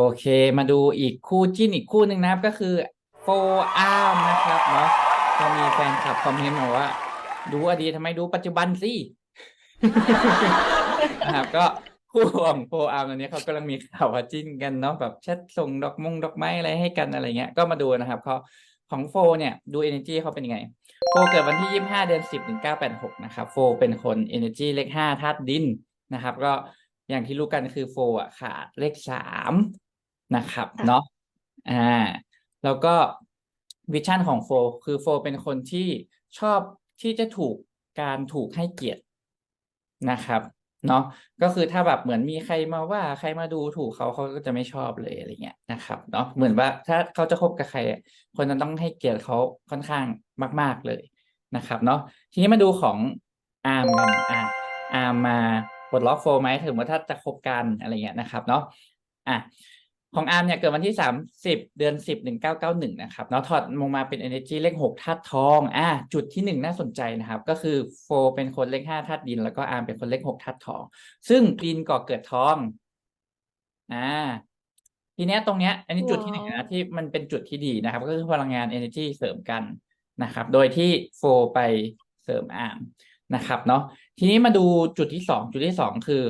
โอเค มาดูอีกคู่จิ้นอีกคู่หนึ่งนะครับ ก็คือโฟอาร์มนะครับเนาะก็มีแฟนคลับคอมเมนต์มาว่า ดูอดีตทำไมดูปัจจุบันสินะครับก็คู่ของโฟอาร์มตอนนี้เขากำลังมีข่าวว่าจิ้นกันเนาะแบบแชทส่งดอกมงดอกไม้อะไรให้กันอะไรเงี้ย ก็มาดูนะครับเขาของโฟเนี่ยดู energy เขาเป็นยังไง โฟเกิดวันที่25เดือน10ถึง986นะครับ โฟเป็นคน energy เลข5ธาตุดินนะครับ ก็อย่างที่รู้กันคือโฟอะขาดเลข3 นะครับค่ะเนาะอ่าแล้วก็วิชั่นของโฟคือโฟเป็นคนที่ชอบที่จะถูกการถูกให้เกียรตินะครับเนาะก็คือถ้าแบบเหมือนมีใครมาว่าใครมาดูถูกเขาเขาก็จะไม่ชอบเลยอะไรเงี้ยนะครับเนาะเหมือนว่าถ้าเขาจะคบกับใครอะคนนั้นต้องให้เกียรติเขาค่อนข้างมาก ๆเลยนะครับเนาะทีนี้มาดูของอาร์มกันอะอาร์มมาปลดล็อกโฟไหมถึงว่าถ้าจะคบกันอะไรเงี้ยนะครับเนาะอะ ของอาร์มเนี่ยเกิดวันที่สามสิบเดือนสิบหนึ่งเก้าเก้าหนึ่งนะครับเนาะถอดลงมาเป็น energy เลขหกธาตุทองอะจุดที่หนึ่งน่าสนใจนะครับ ก็คือโฟเป็นคนเลขห้าธาตุดิน แล้วก็อาร์มเป็นคนเลขหกธาตุทอง ซึ่งดินก่อเกิดทองอ่าทีเนี้ยตรงเนี้ย อันนี้จุดที่หนึ่งว้าวนะที่มันเป็นจุดที่ดีนะครับ ก็คือพลังงาน energy เสริมกันนะครับ โดยที่โฟไปเสริมอาร์มนะครับเนาะทีนี้มาดูจุดที่สองจุดที่สองคือ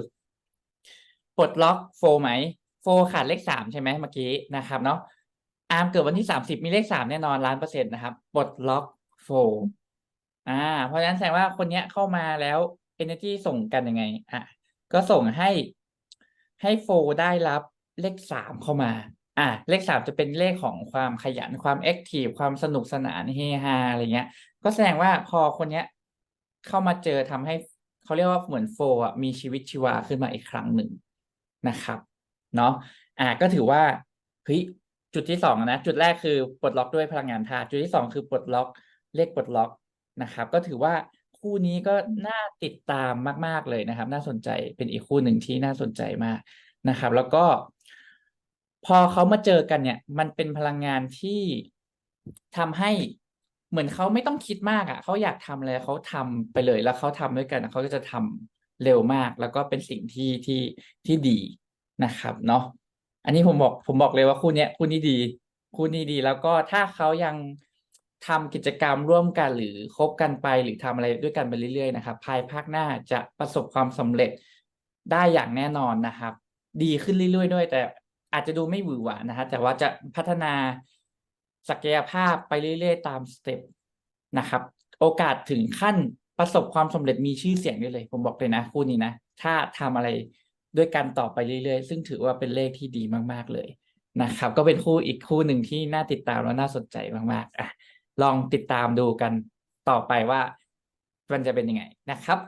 ปลดล็อกโฟไหม โฟขาดเลขสามใช่ไหมเมื่อกี้นะครับเนาะอาร์มเกิดวันที่สามสิบมีเลขสามแน่นอนล้านเปอร์เซ็นต์นะครับปลดล็อกโฟอ่า เพราะฉะนั้นแสดงว่าคนเนี้ยเข้ามาแล้ว energy ส่งกันยังไงอะก็ส่งให้ให้โฟได้รับเลขสามเข้ามา อะเลขสามจะเป็นเลขของความขยันความแอคทีฟความสนุกสนานเฮฮาอะไรเงี้ย ก็แสดงว่าพอคนเนี้ยเข้ามาเจอทำให้เขาเรียกว่าเหมือนโฟอะมีชีวิตชีวาขึ้นมาอีกครั้งหนึ่งนะครับ เนาะอะก็ถือว่าเฮ้ยจุดที่สองนะจุดแรกคือปลดล็อกด้วยพลังงานธาตุจุดที่สองคือปลดล็อกเลขปลดล็อกนะครับ ก็ถือว่าคู่นี้ก็น่าติดตามมาก ๆเลยนะครับ น่าสนใจเป็นอีกคู่หนึ่งที่น่าสนใจมากนะครับ แล้วก็ พอเขามาเจอกันเนี่ย มันเป็นพลังงานที่ทำให้เหมือนเขาไม่ต้องคิดมากอะเขาอยากทำอะไรเขาทำไปเลย แล้วเขาทำด้วยกันเขาก็จะทำเร็วมาก แล้วก็เป็นสิ่งที่ที่ที่ดี นะครับเนาะอันนี้ผมบอกผมบอกเลยว่าคู่เนี้ยคู่นี้ดีคู่นี้ดี แล้วก็ถ้าเขายังทำกิจกรรมร่วมกันหรือคบกันไปหรือทำอะไรด้วยกันไปเรื่อยๆนะครับ ภายภาคหน้าจะประสบความสำเร็จได้อย่างแน่นอนนะครับ ดีขึ้นเรื่อยๆด้วย แต่อาจจะดูไม่หวือหวานะฮะแต่ว่าจะพัฒนาศักยภาพไปเรื่อยๆ ตามสเต็ปนะครับ โอกาสถึงขั้นประสบความสำเร็จมีชื่อเสียงได้เลย ผมบอกเลยนะคู่นี้นะ ถ้าทำอะไร ด้วยกันต่อไปเรื่อยๆ ซึ่งถือว่าเป็นเลขที่ดีมากๆเลยนะครับ ก็เป็นคู่อีกคู่หนึ่งที่น่าติดตามและน่าสนใจมากๆอะลองติดตามดูกันต่อไปว่ามันจะเป็นยังไงนะครับ